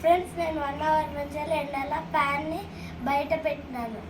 Friends నేను one hour నుంచి ఎండల ప్యాన్ని బయట పెట్టినాను.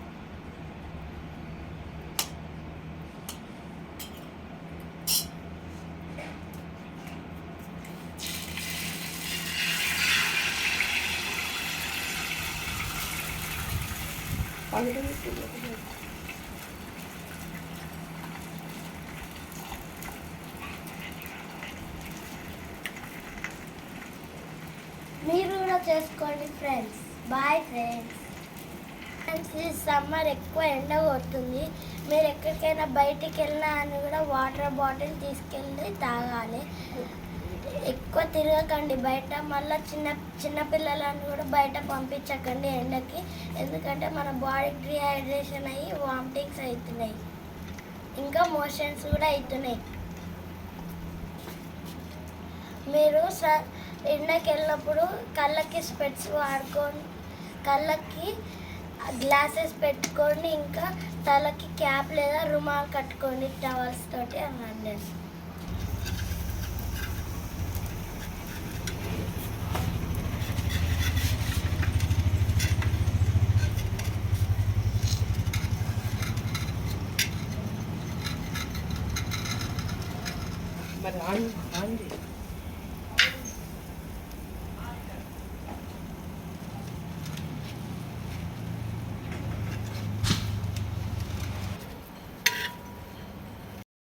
మీరు కూడా చేసుకోండి ఫ్రెండ్స్ బాయ్ ఫ్రెండ్స్ ఫ్రెండ్స్ ఈ సమ్మర్ ఎక్కువ ఎండ కొడుతుంది. మీరు ఎక్కడికైనా బయటికి వెళ్ళినా అని కూడా వాటర్ బాటిల్ తీసుకెళ్ళి తాగాలి. ఎక్కువ తిరగకండి. బయట మళ్ళీ చిన్న చిన్న పిల్లలను కూడా బయట పంపించకండి ఎండకి. ఎందుకంటే మన బాడీకి డిహైడ్రేషన్ అయ్యి వామిటింగ్స్ అవుతున్నాయి ఇంకా మోషన్స్ కూడా అవుతున్నాయి మీరు స ఎండకి వెళ్ళినప్పుడు కళ్ళకి స్పెట్స్ వాడుకొని కళ్ళకి గ్లాసెస్ పెట్టుకోండి ఇంకా తలకి క్యాప్ లేదా రుమాల్ కట్టుకోండి టవల్స్ తోటి అని మరి I'm Andy.